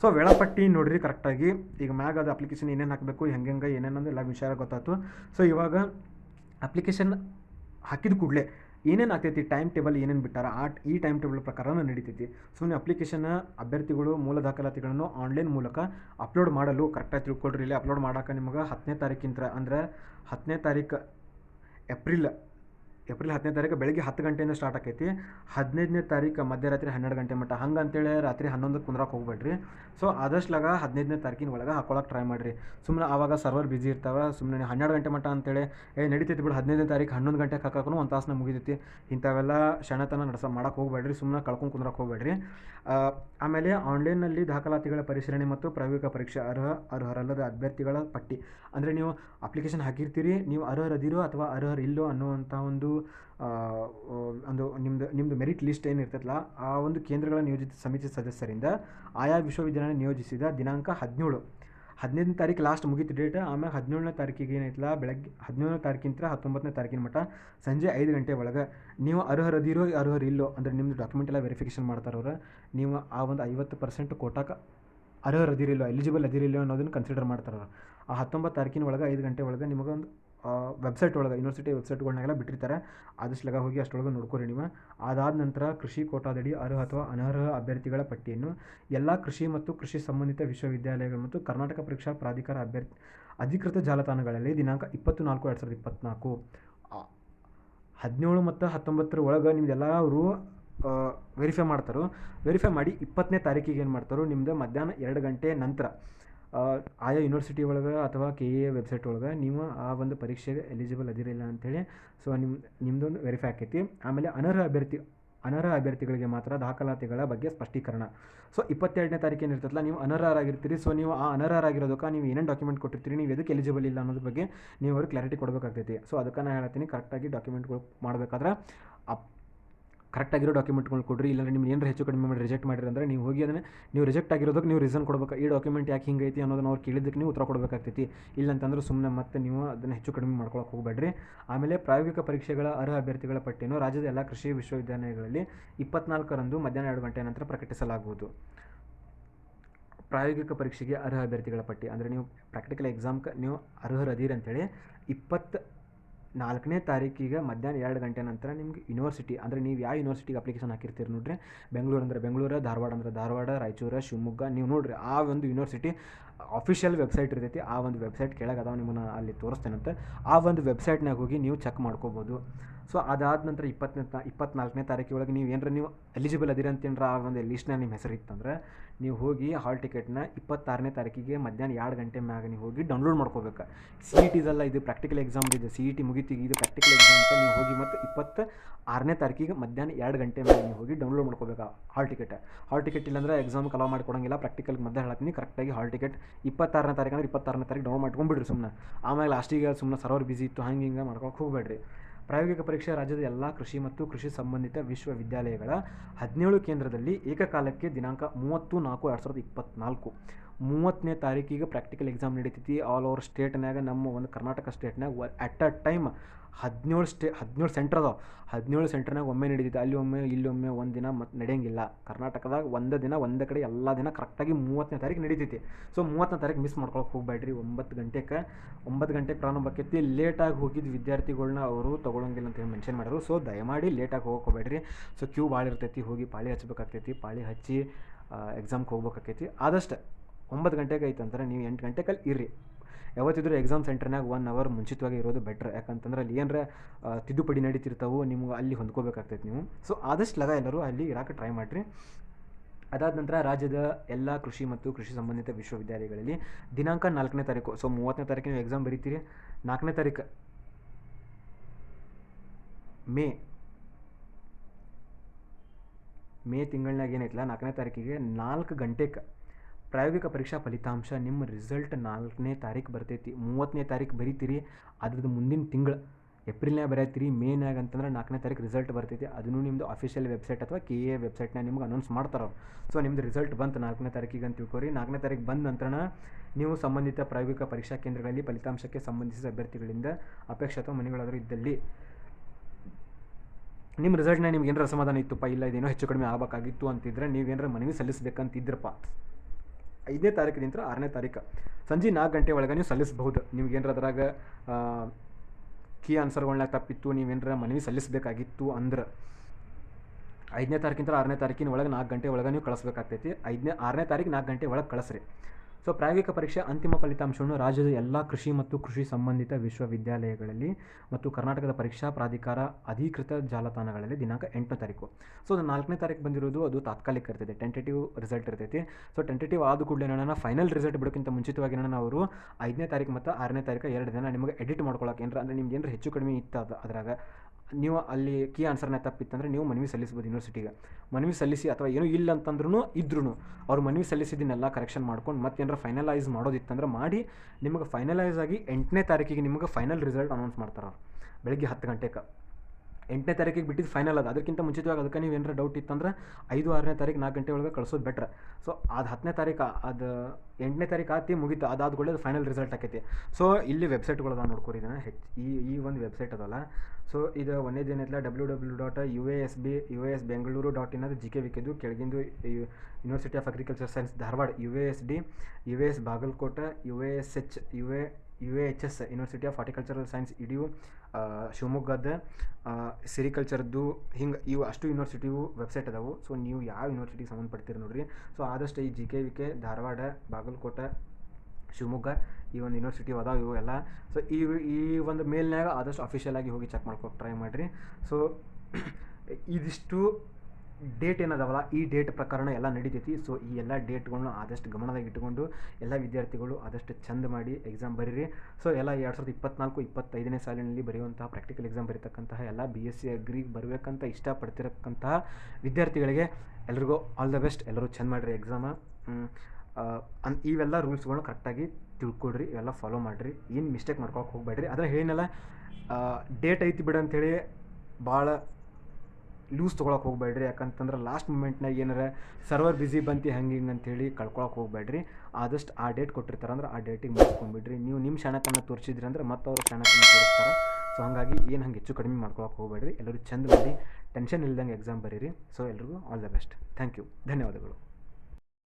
S1: ಸೊ ವೇಳಾಪಟ್ಟಿ ನೋಡಿರಿ ಕರೆಕ್ಟಾಗಿ. ಈಗ ಮ್ಯಾಗ ಅದು ಅಪ್ಲಿಕೇಶನ್ ಏನೇನು ಹಾಕಬೇಕು, ಹೆಂಗೆ ಹೆಂಗೆ ಏನೇನಂದು ಎಲ್ಲ ವಿಚಾರ ಗೊತ್ತಾಯ್ತು ಸೊ ಇವಾಗ ಅಪ್ಲಿಕೇಶನ್ ಹಾಕಿದ ಕೂಡಲೇ ಏನೇನು ಆಗ್ತೈತಿ ಟೈಮ್ ಟೇಬಲ್ ಏನೇನು ಬಿಟ್ಟಾರ, ಆ ಈ ಟೈಮ್ ಟೇಬಲ್ ಪ್ರಕಾರ ನಡೀತೈತಿ. ಸೊ ನೀವು ಅಪ್ಲಿಕೇಶನ್ ಅಭ್ಯರ್ಥಿಗಳು, ಮೂಲ ದಾಖಲಾತಿಗಳನ್ನು ಆನ್ಲೈನ್ ಮೂಲಕ ಅಪ್ಲೋಡ್ ಮಾಡಲು ಕರೆಕ್ಟಾಗಿ ತಿಳ್ಕೊಳ್ರಿ. ಇಲ್ಲಿ ಅಪ್ಲೋಡ್ ಮಾಡೋಕೆ ನಿಮಗೆ ಹತ್ತನೇ ತಾರೀಕಿಂತ ಅಂದ್ರೆ ಹತ್ತನೇ ತಾರೀಕು ಏಪ್ರಿಲ್ ಏಪ್ರಿಲ್ ಹತ್ತನೇ ತಾರೀಕು ಬೆಳಗ್ಗೆ ಹತ್ತು ಗಂಟೆಯಿಂದ ಸ್ಟಾರ್ಟ್ ಆಕೈತಿ. ಹದಿನೈದನೇ ತಾರೀಕು ಮಧ್ಯರಾತ್ರಿ ಹನ್ನೆರಡು ಗಂಟೆ ಮಟ್ಟ. ಹಂಗೆ ಅಂತೇಳಿ ರಾತ್ರಿ ಹನ್ನೊಂದಕ್ಕೆ ಕುಂದ್ರಕ್ಕೆ ಹೋಗ್ಬೇಡ್ರಿ. ಸೊ ಆದಷ್ಟ್ಲಾಗ ಹದಿನೈದನೇ ತಾರೀಕಿನ ಒಳಗೆ ಹಾಕೊಳಕ್ಕೆ ಟ್ರೈ ಮಾಡಿರಿ. ಸುಮ್ಮನೆ ಆವಾಗ ಸರ್ವರ್ ಬಿಜಿ ಇರ್ತಾವೆ ಸುಮ್ಮನೆ ಹನ್ನೆರಡು ಗಂಟೆ ಮಟ್ಟ ಅಂತೇಳಿ, ಏ, ನಡೀತೈತಿ ಬಿಡು, ಹದಿನೈದನೇ ತಾರೀಕು ಹನ್ನೊಂದು ಗಂಟೆಗೆ ಹಾಕೋಕ್ಕೂ ಒಂದು ತಾಸನ ಮುಗಿದೈತಿ ಇಂಥವೆಲ್ಲ ಕ್ಷಣತನ ನಡೆಸ ಮಾಡಕ್ಕೆ ಹೋಗ್ಬೇಡ್ರಿ ಸುಮ್ಮನೆ ಕಳ್ಕೊಂಡು ಕುಂದ್ರಕ್ಕೆ ಹೋಗ್ಬೇಡ್ರಿ. ಆಮೇಲೆ ಆನ್ಲೈನ್ನಲ್ಲಿ ದಾಖಲಾತಿಗಳ ಪರಿಶೀಲನೆ ಮತ್ತು ಪ್ರಾಯೋಗಿಕ ಪರೀಕ್ಷೆ ಅರ್ಹ, ಅರ್ಹರಲ್ಲದ ಅಭ್ಯರ್ಥಿಗಳ ಪಟ್ಟಿ. ಅಂದರೆ ನೀವು ಅಪ್ಲಿಕೇಶನ್ ಹಾಕಿರ್ತೀರಿ, ನೀವು ಅರ್ಹರದಿರೋ ಅಥವಾ ಅರ್ಹರಿಲ್ಲೋ ಅನ್ನುವಂಥ ಒಂದು ಒಂದು ನಿಮ್ಮದು ನಿಮ್ಮದು ಮೆರಿಟ್ ಲಿಸ್ಟ್ ಏನಿರ್ತೈತಲ್ಲ, ಆ ಒಂದು ಕೇಂದ್ರಗಳ ನಿಯೋಜಿತ ಸಮಿತಿ ಸದಸ್ಯರಿಂದ ಆಯಾ ವಿಶ್ವವಿದ್ಯಾಲಯ ನಿಯೋಜಿಸಿದ ದಿನಾಂಕ ಹದಿನೇಳು. ಹದಿನೈದನೇ ತಾರೀಕು ಲಾಸ್ಟ್ ಮುಗೀತು ಡೇಟ್ ಆಮೇಲೆ ಹದಿನೇಳನೇ ತಾರೀಕಿಗೆ ಏನೈತಲ್ಲ ಬೆಳಗ್ಗೆ, ಹದಿನೇಳನೇ ತಾರೀಕಿಂತ ಹತ್ತೊಂಬತ್ತನೇ ತಾರೀಕಿನ ಮಟ್ಟ ಸಂಜೆ ಐದು ಗಂಟೆ ಒಳಗೆ. ನೀವು ಅರ್ಹರದಿರೋ ಅರ್ಹರು ಇಲ್ಲೋ ಅಂದರೆ ನಿಮ್ಮದು ಡಾಕ್ಯುಮೆಂಟ್ ಎಲ್ಲ ವೆರಿಫಿಕೇಷನ್ ಮಾಡ್ತಾರೆ ನೀವು ಆ ಒಂದು ಐವತ್ತು ಪರ್ಸೆಂಟ್ ಕೋಟಾಕ ಅರ್ಹರದಿರಿಲ್ಲೋ ಎಲಿಜಿಬಲ್ ಅದಿರಿಲ್ಲೋ ಅನ್ನೋದನ್ನು ಕನ್ಸಿಡರ್ ಮಾಡ್ತಾರೆ ಆ ಹತ್ತೊಂಬತ್ತು ತಾರೀಕಿನ ಒಳಗೆ ಐದು ಗಂಟೆ ಒಳಗೆ ನಿಮಗೆ ಒಂದು ವೆಬ್ಸೈಟ್ ಒಳಗೆ ಯೂನಿವರ್ಸಿಟಿ ವೆಬ್ಸೈಟ್ಗಳನ್ನೆಲ್ಲ ಬಿಟ್ಟಿರ್ತಾರೆ. ಆದಷ್ಟಲಾಗ ಹೋಗಿ ಅಷ್ಟರೊಳಗೆ ನೋಡ್ಕೊರಿ ನೀವು. ಅದಾದ ನಂತರ ಕೃಷಿ ಕೋಟಾದಡಿ ಅರ್ಹ ಅಥವಾ ಅನರ್ಹ ಅಭ್ಯರ್ಥಿಗಳ ಪಟ್ಟಿಯನ್ನು, ಎಲ್ಲ ಕೃಷಿ ಮತ್ತು ಕೃಷಿ ಸಂಬಂಧಿತ ವಿಶ್ವವಿದ್ಯಾಲಯಗಳು ಮತ್ತು ಕರ್ನಾಟಕ ಪರೀಕ್ಷಾ ಪ್ರಾಧಿಕಾರ ಅಭ್ಯರ್ಥಿ, ಅಧಿಕೃತ ಜಾಲತಾಣಗಳಲ್ಲಿ ದಿನಾಂಕ ಇಪ್ಪತ್ತು ನಾಲ್ಕು ಎರಡು ಸಾವಿರದ ಇಪ್ಪತ್ತ್ನಾಲ್ಕು. ಹದಿನೇಳು ಮತ್ತು ಹತ್ತೊಂಬತ್ತರ ಒಳಗೆ ನಿಮ್ದೆಲ್ಲರೂ ವೆರಿಫೈ ಮಾಡ್ತಾರೋ? ವೆರಿಫೈ ಮಾಡಿ ಇಪ್ಪತ್ತನೇ ತಾರೀಕಿಗೆ ಏನು ಮಾಡ್ತಾರೋ? ನಿಮ್ಮದು ಮಧ್ಯಾಹ್ನ ಎರಡು ಗಂಟೆ ನಂತರ. ಆಯಾ ಯೂನಿವರ್ಸಿಟಿ ಒಳಗೆ ಅಥವಾ ಕೆ ಎ ವೆಬ್ಸೈಟ್ ಒಳಗೆ ನೀವು ಆ ಒಂದು ಪರೀಕ್ಷೆಗೆ ಎಲಿಜಿಬಲ್ ಅದಿರಿಲ್ಲ ಅಂಥೇಳಿ ಸೊ ನಿಮ್ಮ ನಿಮ್ಮದೊಂದು ವೆರಿಫೈ ಆಕೈತಿ. ಆಮೇಲೆ ಅನರ್ಹ ಅಭ್ಯರ್ಥಿ, ಅನರ್ಹ ಅಭ್ಯರ್ಥಿಗಳಿಗೆ ಮಾತ್ರ ದಾಖಲಾತಿಗಳ ಬಗ್ಗೆ ಸ್ಪಷ್ಟೀಕರಣ. ಸೊ ಇಪ್ಪತ್ತೆರಡನೇ ತಾರೀಕು ಏನಿರ್ತಲ್ಲ ನೀವು ಅನರ್ಹರಾಗಿರ್ತೀರಿ ಸೊ ನೀವು ಆ ಅನರ್ಹರಾಗಿರೋದಕ್ಕೆ ನೀವು ಏನೇನು ಡಾಕ್ಯುಮೆಂಟ್ ಕೊಟ್ಟಿರ್ತೀರಿ, ನೀವು ಎದಕ್ಕೆ ಎಲಿಜಿಬಲ್ ಇಲ್ಲ ಅನ್ನೋದ್ರ ಬಗ್ಗೆ ನೀವು ಅವ್ರಿಗೆ ಕ್ಲಾರಿಟಿ ಕೊಡಬೇಕಾಗ್ತೈತಿ. ಸೊ ಅದಕ್ಕೆ ನಾನು ಹೇಳ್ತೀನಿ ಕರೆಕ್ಟಾಗಿ ಡಾಕ್ಯುಮೆಂಟ್ಗಳು ಮಾಡಬೇಕಾದ್ರೆ, ಅಪ್ ಕರೆಕ್ಟಾಗಿರೋ ಡಾಕ್ಯುಮೆಂಟ್ಗಳು ಕೊಡ್ರಿ, ಇಲ್ಲಾಂದ್ರೆ ನಿಮ್ಗೆ ಏನಾರು ಹೆಚ್ಚು ಕಡಿಮೆ ಮಾಡಿ ರಿಜೆಕ್ಟ್ ಮಾಡಿರಿ ಅಂದರೆ ನೀವು ಹೋಗಿ ಅದನ್ನು ನೀವು ರಿಜೆಕ್ಟ್ ಆಗಿರೋದಕ್ಕೆ ನೀವು ರೀಸನ್ ಕೊಡ್ಬೇಕು? ಈ ಡಾಕ್ಯುಮೆಂಟ್ ಯಾಕೆ ಹಿಂಗೈತಿ ಅನ್ನೋದನ್ನ ಅವ್ರು ಕೇಳಿದ್ದಕ್ಕೆ ನೀವು ಉತ್ತರ ಕೊಡಬೇಕಾಗ್ತೈತಿ. ಇಲ್ಲಂತಂದ್ರೆ ಸುಮ್ಮನೆ ಮತ್ತೆ ನೀವು ಅದನ್ನು ಹೆಚ್ಚು ಕಡಿಮೆ ಮಾಡ್ಕೊಳಕ್ಕೆ ಹೋಗಬೇಡ್ರಿ. ಆಮೇಲೆ ಪ್ರಾಯೋಗಿಕ ಪರೀಕ್ಷೆಗಳ ಅರ್ಹ ಅಭ್ಯರ್ಥಿಗಳ ಪಟ್ಟಿಯನ್ನು ರಾಜ್ಯದ ಎಲ್ಲ ಕೃಷಿ ವಿಶ್ವವಿದ್ಯಾಲಯಗಳಲ್ಲಿ ಇಪ್ಪತ್ನಾಲ್ಕರಂದು ಮಧ್ಯಾಹ್ನ ಎರಡು ಗಂಟೆಯ ನಂತರ ಪ್ರಕಟಿಸಲಾಗುವುದು. ಪ್ರಾಯೋಗಿಕ ಪರೀಕ್ಷೆಗೆ ಅರ್ಹ ಅಭ್ಯರ್ಥಿಗಳ ಪಟ್ಟಿ. ಅಂದರೆ ನೀವು ಪ್ರಾಕ್ಟಿಕಲ್ ಎಕ್ಸಾಮ್ಗೆ ನೀವು ಅರ್ಹರದೀರಿ ಅಂತೇಳಿ ಇಪ್ಪತ್ತು ನಾಲ್ಕನೇ ತಾರೀಕಿಗೆ ಮಧ್ಯಾಹ್ನ ಎರಡು ಗಂಟೆ ನಂತರ ನಿಮ್ಗೆ ಯೂನಿವರ್ಸಿಟಿ ಅಂದರೆ ನೀವು ಯಾವ ಯೂನಿವರ್ಸಿಟಿಗೆ ಅಪ್ಲಿಕೇಶನ್ ಹಾಕಿರ್ತೀರಿ ನೋಡ್ರಿ? ಬೆಂಗಳೂರು ಅಂದರೆ ಬೆಂಗಳೂರು, ಧಾರವಾಡ ಅಂದರೆ ಧಾರವಾಡ, ರಾಯಚೂರು, ಶಿವಮೊಗ್ಗ, ನೀವು ನೋಡ್ರಿ ಆ ಒಂದು ಯೂನಿವರ್ಸಿಟಿ ಅಫಿಷಿಯಲ್ ವೆಬ್ಸೈಟ್ ಇರ್ತೈತಿ, ಆ ಒಂದು ವೆಬ್ಸೈಟ್ ಕೆಳಗೆ ಅದಾವ, ನಿಮ್ಮನ್ನು ಅಲ್ಲಿ ತೋರಿಸ್ತೇನಂತೆ. ಆ ಒಂದು ವೆಬ್ಸೈಟ್ನಾಗ ಹೋಗಿ ನೀವು ಚೆಕ್ ಮಾಡ್ಕೋಬೋದು. ಸೊ ಅದಾದ ನಂತರ ಇಪ್ಪತ್ತನೇ ಇಪ್ಪತ್ನಾಲ್ಕನೇ ತಾರೀಕಿಗೆ ನೀವು ಏನರ ನೀವು ಎಲಿಜಿಬಲ್ ಅದಿರ ಅಂತೇನ್ರ ಆ ಒಂದು ಲಿಸ್ಟ್ನಾಗ ನಿಮ್ಮ ಹೆಸರು ಇತ್ತಂದ್ರೆ ನೀವು ಹೋಗಿ ಹಾಲ್ ಟಿಕೆಟ್ನ ಇಪ್ಪತ್ತಾರನೇ ತಾರೀಕಿಗೆ ಮಧ್ಯಾಹ್ನ ಎರಡು ಗಂಟೆ ಮ್ಯಾಗ ನೀವು ಹೋಗಿ ಡೌನ್ಲೋಡ್ ಮಾಡ್ಕೋಬೇಕು. ಸಿ ಇ ಟಿದಲ್ಲ ಇದು ಪ್ರಾಕ್ಟಿಕಲ್ ಎಕ್ಸಾಮ್ ಇದೆ ಸಿ ಇ ಟಿ ಮುಗಿತಿಗೆ ಇದು ಪ್ರಾಕ್ಟಿಕಲ್ ಎಕ್ಸಾಮ್ ಅಂತ ನೀವು ಹೋಗಿ ಮತ್ತು ಇಪ್ಪತ್ತ ಆರನೇ ತಾರೀಕಿಗೆ ಮಧ್ಯಾಹ್ನ ಎರಡು ಗಂಟೆ ಮೇಲೆ ನೀವು ಹೋಗಿ ಡೌನ್ಲೋಡ್ ಮಾಡ್ಕೋಬೇಕು ಹಾಲ್ ಟಿಕೆಟ್ ಹಾಲ್ ಟಿಕೆಟ್ ಇಲ್ಲಾಂದ್ರೆ ಎಕ್ಸಾಮ್ ಕಲಾವ್ ಮಾಡ್ಕೊಡಂಗಿಲ್ಲ ಪ್ರಾಕ್ಟಿಕಲ್ ಮಧ್ಯ ಹೇಳ್ತೀನಿ ಕರೆಕ್ಟಾಗಿ ಹಾಲ್ ಟಿಕೆಟ್ ಇಪ್ಪತ್ತಾರನೇ ತಾರೀಕು ಅಂದ್ರೆ ಇಪ್ಪತ್ತಾರನೇ ತಾರೀಕು ಡೌನ್ ಮಾಡ್ಕೊಂಡ್ಬಿಡ್ರಿ ಸುಮ್ಮನೆ ಆಮೇಲೆ ಲಾಸ್ಟಿಗೆ ಸುಮ್ಮನೆ ಸರ್ವರ್ ಬಿಸಿ ಇತ್ತು, ಹಂಗೆ ಹಿಂಗೆ ಮಾಡ್ಕೊಳಕ್ಕೆ ಹೋಗಬೇಡ್ರಿ. ಪ್ರಾಯೋಗಿಕ ಪರೀಕ್ಷೆ ರಾಜ್ಯದ ಎಲ್ಲ ಕೃಷಿ ಮತ್ತು ಕೃಷಿ ಸಂಬಂಧಿತ ವಿಶ್ವವಿದ್ಯಾಲಯಗಳ ಹದಿನೇಳು ಕೇಂದ್ರದಲ್ಲಿ ಏಕಕಾಲಕ್ಕೆ ದಿನಾಂಕ ಮೂವತ್ತು ನಾಲ್ಕು ಎರಡು ಸಾವಿರದ ಇಪ್ಪತ್ತ್ನಾಲ್ಕು ಮೂವತ್ತನೇ ತಾರೀಕಿಗೆ ಪ್ರಾಕ್ಟಿಕಲ್ ಎಕ್ಸಾಮ್ ನಡೀತೈತಿ ಆಲ್ ಓವರ್ ಸ್ಟೇಟ್ನಾಗ ನಮ್ಮ ಒಂದು ಕರ್ನಾಟಕ ಸ್ಟೇಟ್ನಾಗ ಅಟ್ ಅ ಟೈಮ್ ಹದಿನೇಳು ಸ್ಟೇ, ಹದಿನೇಳು ಸೆಂಟ್ರ್ ಅದಾವೆ. ಹದಿನೇಳು ಸೆಂಟ್ರ್ನಾಗ ಒಮ್ಮೆ ನಡೀತೈತೆ ಅಲ್ಲಿ ಒಮ್ಮೆ, ಇಲ್ಲಿ ಒಮ್ಮೆ ಒಂದು ದಿನ ಮತ್ತು ನಡೆಯಂಗಿಲ್ಲ. ಕರ್ನಾಟಕದಾಗ ಒಂದೇ ದಿನ ಒಂದೇ ಕಡೆ ಎಲ್ಲ ದಿನ ಕರೆಕ್ಟಾಗಿ ಮೂವತ್ತನೇ ತಾರೀಕು ನಡೀತೈತಿ ಸೊ ಮೂವತ್ತನೇ ತಾರೀಕು ಮಿಸ್ ಮಾಡ್ಕೊಳಕ್ಕೆ ಹೋಗ್ಬೇಡ್ರಿ. ಒಂಬತ್ತು ಗಂಟೆಗೆ ಒಂಬತ್ತು ಗಂಟೆಗೆ ಪ್ರಾರಂಭ ಆಕೈತಿ. ಲೇಟಾಗಿ ಹೋಗಿದ್ದ ವಿದ್ಯಾರ್ಥಿಗಳನ್ನ ಅವರು ತೊಗೊಳಂಗಿಲ್ಲ ಅಂತ ಹೇಳಿ ಮೆನ್ಷನ್ ಮಾಡಿದ್ರು. ಸೊ ದಯಮಾಡಿ ಲೇಟಾಗಿ ಹೋಗಕ್ಕೆ ಹೋಗ್ಬೇಡ್ರಿ. ಸೊ ಕ್ಯೂ ಭಾಳ ಇರ್ತೈತಿ. ಹೋಗಿ ಪಾಳಿ ಹಚ್ಚಬೇಕಾಗ್ತೈತಿ ಪಾಳಿ ಹಚ್ಚಿ ಎಕ್ಸಾಮ್ಗೆ ಹೋಗ್ಬೇಕಾಕೈತಿ. ಆದಷ್ಟು ಒಂಬತ್ತು ಗಂಟೆಗೆ ಐತಂದ್ರೆ ನೀವು ಎಂಟು ಗಂಟೆಗೆ ಇರ್ರಿ. ಯಾವತ್ತಿದ್ರೂ ಎಕ್ಸಾಮ್ ಸೆಂಟರ್ನಾಗ ಒನ್ ಅವರ್ ಮುಂಚಿತವಾಗಿ ಇರೋದು ಬೆಟ್ರ್ ಯಾಕಂತಂದ್ರೆ ಅಲ್ಲಿ ಏನರ ತಿದ್ದುಪಡಿ ನಡೀತಿರ್ತಾವೆ ನಿಮ್ಗೆ ಅಲ್ಲಿ ಹೊಂದ್ಕೋಬೇಕಾಗ್ತೈತೆ ನೀವು. ಸೊ ಆದಷ್ಟು ಲಗ ಎಲ್ಲರೂ ಅಲ್ಲಿ ಇರೋಕೆ ಟ್ರೈ ಮಾಡಿರಿ. ಅದಾದ ನಂತರ ರಾಜ್ಯದ ಎಲ್ಲ ಕೃಷಿ ಮತ್ತು ಕೃಷಿ ಸಂಬಂಧಿತ ವಿಶ್ವವಿದ್ಯಾಲಯಗಳಲ್ಲಿ ದಿನಾಂಕ ನಾಲ್ಕನೇ ತಾರೀಕು ಸೊ ಮೂವತ್ತನೇ ತಾರೀಕು ನೀವು ಎಕ್ಸಾಮ್ ಬರೀತೀರಿ. ನಾಲ್ಕನೇ ತಾರೀಕು ಮೇ ಮೇ ತಿಂಗಳಾಗ ಏನೈತಲ್ಲ ನಾಲ್ಕನೇ ತಾರೀಕಿಗೆ ನಾಲ್ಕು ಗಂಟೆಗೆ ಪ್ರಾಯೋಗಿಕ ಪರೀಕ್ಷಾ ಫಲಿತಾಂಶ ನಿಮ್ಮ ರಿಸಲ್ಟ್ ನಾಲ್ಕನೇ ತಾರೀಕು ಬರ್ತೈತಿ, ಮೂವತ್ತನೇ ತಾರೀಕು ಬರೀತೀರಿ, ಅದ್ರದ್ದು ಮುಂದಿನ ತಿಂಗಳು ಏಪ್ರಿಲ್ನಾಗ ಬರೀತೀರಿ ಮೇನಾಗ ಅಂತಂದ್ರೆ ನಾಲ್ಕನೇ ತಾರೀಕು ರಿಸಲ್ಟ್ ಬರ್ತೈತಿ, ಅದನ್ನು ನಿಮ್ಮದು ಅಫಿಷಿಯಲ್ ವೆಬ್ಸೈಟ್ ಅಥವಾ ಕೆ ಎ ವೆಬ್ಸೈಟ್ನ ನಿಮ್ಗೆ ಅನೌನ್ಸ್ ಮಾಡ್ತಾರೆ ಸೊ ನಿಮ್ಮದು ರಿಸಲ್ಟ್ ಬಂತು ನಾಲ್ಕನೇ ತಾರೀಕಿಗೆ ಅಂತ ತಿಳ್ಕೊರಿ. ನಾಲ್ಕನೇ ತಾರೀಕು ಬಂದ ನಂತರ ನೀವು ಸಂಬಂಧಿತ ಪ್ರಾಯೋಗಿಕ ಪರೀಕ್ಷಾ ಕೇಂದ್ರಗಳಲ್ಲಿ ಫಲಿತಾಂಶಕ್ಕೆ ಸಂಬಂಧಿಸಿದ ಅಭ್ಯರ್ಥಿಗಳಿಂದ ಅಪೇಕ್ಷೆ ಅಥವಾ ಮನೆಗಳಾದರೂ ಇದ್ದಲ್ಲಿ ನಿಮ್ಮ ರಿಸಲ್ಟ್ನ ನಿಮ್ಗೆ ಏನಾರ ಅಸಮಾಧಾನ ಇತ್ತುಪ್ಪ ಇಲ್ಲ ಇದೇನೋ ಹೆಚ್ಚು ಕಡಿಮೆ ಆಗಬೇಕಾಗಿತ್ತು ಅಂತಿದ್ರೆ ನೀವೇನಾರ ಮನವಿ ಸಲ್ಲಿಸಬೇಕಂತಿದ್ರಪ್ಪ ಐದನೇ ತಾರೀಕಿನಿಂದ ಆರನೇ ತಾರೀಕು. ಸಂಜೆ ನಾಲ್ಕು ಗಂಟೆ ಒಳಗೆ ನೀವು ಸಲ್ಲಿಸಬಹುದು. ನಿಮ್ಗೆ ಏನಾರ ಅದ್ರಾಗ ಕೀ ಆನ್ಸರ್ಗಳನ್ನ ತಪ್ಪಿತ್ತು ನೀವೇನಾರ ಮನವಿ ಸಲ್ಲಿಸಬೇಕಾಗಿತ್ತು ಅಂದ್ರೆ ಐದನೇ ತಾರೀಕಿಂದ ಆರನೇ ತಾರೀಕಿನ ಒಳಗೆ ನಾಲ್ಕು ಗಂಟೆ ಒಳಗೆ ನೀವು ಕಳಿಸ್ಬೇಕಾಗ್ತೈತಿ. ಐದನೇ, ಆರನೇ ತಾರೀಕು ನಾಲ್ಕು ಗಂಟೆ ಒಳಗೆ ಕಳಿಸ್ರಿ. ಸೊ ಪ್ರಾಯೋಗಿಕ ಪರೀಕ್ಷೆ ಅಂತಿಮ ಫಲಿತಾಂಶವನ್ನು ರಾಜ್ಯದ ಎಲ್ಲ ಕೃಷಿ ಮತ್ತು ಕೃಷಿ ಸಂಬಂಧಿತ ವಿಶ್ವವಿದ್ಯಾಲಯಗಳಲ್ಲಿ ಮತ್ತು ಕರ್ನಾಟಕದ ಪರೀಕ್ಷಾ ಪ್ರಾಧಿಕಾರ ಅಧಿಕೃತ ಜಾಲತಾಣಗಳಲ್ಲಿ ದಿನಾಂಕ ಎಂಟನೇ ತಾರೀಕು. ಸೊ ಅದು ನಾಲ್ಕನೇ ತಾರೀಕು ಬಂದಿರೋದು, ಅದು ತಾತ್ಕಾಲಿಕ ಇರ್ತೈತೆ ಟೆಂಟೇಟಿವ್ ರಿಸಲ್ಟ್ ಇರ್ತೈತಿ. ಸೊ ಟೆಂಟೇಟಿವ್ ಆದ ಕೂಡಲೇ ನನ್ನ ಫೈನಲ್ ರಿಸಲ್ಟ್ ಬಿಡೋಕ್ಕಿಂತ ಮುಂಚಿತವಾಗಿ ನಾನು ಅವರು ಐದನೇ ತಾರೀಕು ಮತ್ತು ಆರನೇ ತಾರೀಕು ಎರಡು ದಿನ ನಿಮಗೆ ಎಡಿಟ್ ಮಾಡ್ಕೊಳ್ಳೋಕೆ ಏನಾರ, ಅಂದರೆ ನಿಮ್ಗೆ ಏನಾರ ಹೆಚ್ಚು ಕಡಿಮೆ ಇತ್ತು ಅದು ಅದ್ರಾಗ. ನೀವು ಅಲ್ಲಿ ಕೀ ಆನ್ಸರ್ನ ತಪ್ಪಿತ್ತಂದ್ರೆ ನೀವು ಮನವಿ ಸಲ್ಲಿಸ್ಬೋದು ಯೂನಿವರ್ಸಿಟಿಗೆ ಮನವಿ ಸಲ್ಲಿಸಿ ಅಥವಾ ಏನೂ ಇಲ್ಲ ಅಂತಂದ್ರೂ ಇದ್ರೂ ಅವ್ರು ಮನವಿ ಸಲ್ಲಿಸಿದ್ದನ್ನೆಲ್ಲ ಕರೆಕ್ಷನ್ ಮಾಡ್ಕೊಂಡು ಮತ್ತೇನಾರ ಫೈನಲೈಸ್ ಮಾಡೋದಿತ್ತಂದ್ರೆ ಮಾಡಿ ನಿಮಗೆ ಫೈನಲೈಸ್ ಆಗಿ ಎಂಟನೇ ತಾರೀಕಿಗೆ ನಿಮಗೆ ಫೈನಲ್ ರಿಸಲ್ಟ್ ಅನೌನ್ಸ್ ಮಾಡ್ತಾರೆ ಅವ್ರು ಬೆಳಗ್ಗೆ ಹತ್ತು ಗಂಟೆಗೆ ಎಂಟನೇ ತಾರೀಕಿಗೆ ಬಿಟ್ಟಿದ್ದು ಫೈನಲ್ ಅದು. ಅದಕ್ಕಿಂತ ಮುಂಚಿತವಾಗಿ ಅದಕ್ಕೆ ನೀವು ಏನಾರ ಡೌಟ್ ಇತ್ತಂದ್ರೆ ಐದು, ಆರನೇ ತಾರೀಕು, ನಾಲ್ಕು ಗಂಟೆ ಒಳಗೆ ಕಳಿಸೋದು ಬೆಟ್ರ್ ಸೊ ಅದು ಹತ್ತನೇ ತಾರೀಕು, ಅದು ಎಂಟನೇ ತಾರೀಕು ಆತಿ ಮುಗೀತು. ಅದಾದ ಅದು ಫೈನಲ್ ರಿಸಲ್ಟ್ ಆಕೈತಿ. ಸೊ ಇಲ್ಲಿ ವೆಬ್ಸೈಟ್ಗಳದ ನೋಡ್ಕೊರಿ ಇದನ್ನು. ಹೆಚ್ಚು ಈ ಈ ಒಂದು ವೆಬ್ಸೈಟ್ ಅದಲ್ಲ. ಸೊ ಇದು ಒಂದೇದು ಏನೈತಲ್ಲ W W dot U A S B U A S Bengaluru dot in ಅದು ಜಿ ಕೆ ವಿಕೆದು ಕೆಳಗಿಂದು university of agriculture science Dharwad U A S D U A S Bagalkot U A S H U A U A H S university of horticultural science edu ಶಿವಮೊಗ್ಗದ ಸಿರಿಕಲ್ಚರ್ದು ಹಿಂಗೆ ಇವು ಅಷ್ಟು ಯೂನಿವರ್ಸಿಟಿವು website ಅದಾವು. So ನೀವು ಯಾವ ಯೂನಿವರ್ಸಿಟಿಗೆ ಸಂಬಂಧಪಡ್ತೀರಿ ನೋಡ್ರಿ. ಸೊ ಆದಷ್ಟು ಈ G K V K Dharwad, Bagalkot, Shivamogga ಈ ಒಂದು ಯೂನಿವರ್ಸಿಟಿ ಅದಾವ ಇವು ಎಲ್ಲ. ಸೊ ಈ ಈ ಒಂದು ಮೇಲ್ನಾಗ ಆದಷ್ಟು ಅಫಿಷಿಯಲ್ ಆಗಿ ಹೋಗಿ ಚೆಕ್ ಮಾಡ್ಕೊಟ್ಟು ಟ್ರೈ ಮಾಡಿರಿ. ಸೊ ಇದಿಷ್ಟು ಡೇಟ್ ಏನದವಲ್ಲ? ಈ ಡೇಟ್ ಪ್ರಕಾರಣ ಎಲ್ಲ ನಡೀತೈತಿ. ಸೊ ಈ ಎಲ್ಲ ಡೇಟ್ಗಳನ್ನ ಆದಷ್ಟು ಗಮನದಾಗ ಇಟ್ಕೊಂಡು ಎಲ್ಲ ವಿದ್ಯಾರ್ಥಿಗಳು ಆದಷ್ಟು ಚಂದ ಮಾಡಿ ಎಕ್ಸಾಮ್ ಬರೀರಿ. ಸೊ ಎಲ್ಲ ಎರಡು ಸಾವಿರದ ಇಪ್ಪತ್ನಾಲ್ಕು, ಇಪ್ಪತ್ತೈದನೇ ಸಾಲಿನಲ್ಲಿ ಬರೆಯುವಂತಹ ಪ್ರಾಕ್ಟಿಕಲ್ ಎಕ್ಸಾಮ್ ಬರೀತಕ್ಕಂತಹ ಎಲ್ಲ ಬಿ ಎಸ್ ಸಿ ಅಗ್ರಿಗೆ ಬರಬೇಕಂತ ಇಷ್ಟಪಡ್ತಿರಕ್ಕಂತಹ ವಿದ್ಯಾರ್ಥಿಗಳಿಗೆ ಎಲ್ರಿಗೂ ಆಲ್ ದ ಬೆಸ್ಟ್ ಎಲ್ಲರೂ ಚೆಂದ ಮಾಡಿರಿ ಎಕ್ಸಾಮ ಅನ್, ಇವೆಲ್ಲ ರೂಲ್ಸ್ಗಳನ್ನ ಕರೆಕ್ಟಾಗಿ ತಿಳ್ಕೊಡ್ರಿ ಇವೆಲ್ಲ ಫಾಲೋ ಮಾಡಿರಿ. ಏನು ಮಿಸ್ಟೇಕ್ ಮಾಡ್ಕೊಳಕ್ಕೆ ಹೋಗ್ಬೇಡ್ರಿ. ಅದ್ರ ಹೇಳಿನಲ್ಲ ಡೇಟ್ ಐತಿ ಬಿಡು ಅಂಥೇಳಿ ಭಾಳ ಲೂಸ್ ತೊಗೊಳಕ್ಕೆ ಹೋಗ್ಬೇಡ್ರಿ. ಯಾಕಂತಂದ್ರೆ ಲಾಸ್ಟ್ ಮೂಮೆಂಟ್ನಾಗ ಏನಾರ ಸರ್ವರ್ ಬಿಸಿ ಬಂತು ಹಂಗೆ ಹಿಂಗೆ ಅಂತೇಳಿ ಕಳ್ಕೊಳಕ್ಕೆ ಹೋಗ್ಬೇಡ್ರಿ. ಆದಷ್ಟು ಆ ಡೇಟ್ ಕೊಟ್ಟಿರ್ತಾರೆ ಅಂದ್ರೆ ಆ ಡೇಟಿಗೆ ಮುಗಿಸ್ಕೊಂಡ್ಬಿಡ್ರಿ ನೀವು ನಿಮ್ಮ ಕ್ಷಣಕನ್ನು ತೋರಿಸಿದ್ರಿ ಅಂದ್ರೆ ಮತ್ತೆ ಅವ್ರ ಕ್ಷಣಕನ್ನು ತೋರಿಸ್ತಾರೆ. ಸೊ ಹಾಗಾಗಿ ಏನು ಹಂಗೆ ಹೆಚ್ಚು ಕಡಿಮೆ ಮಾಡ್ಕೊಳಕ್ಕೆ ಹೋಗ್ಬೇಡ್ರಿ. ಎಲ್ಲರೂ ಚಂದ ಮಾಡಿ ಟೆನ್ಷನ್ ಇಲ್ದಂಗೆ ಎಕ್ಸಾಮ್ ಬರೀರಿ. ಸೊ ಎಲ್ರಿಗೂ all the best thank you ಧನ್ಯವಾದಗಳು.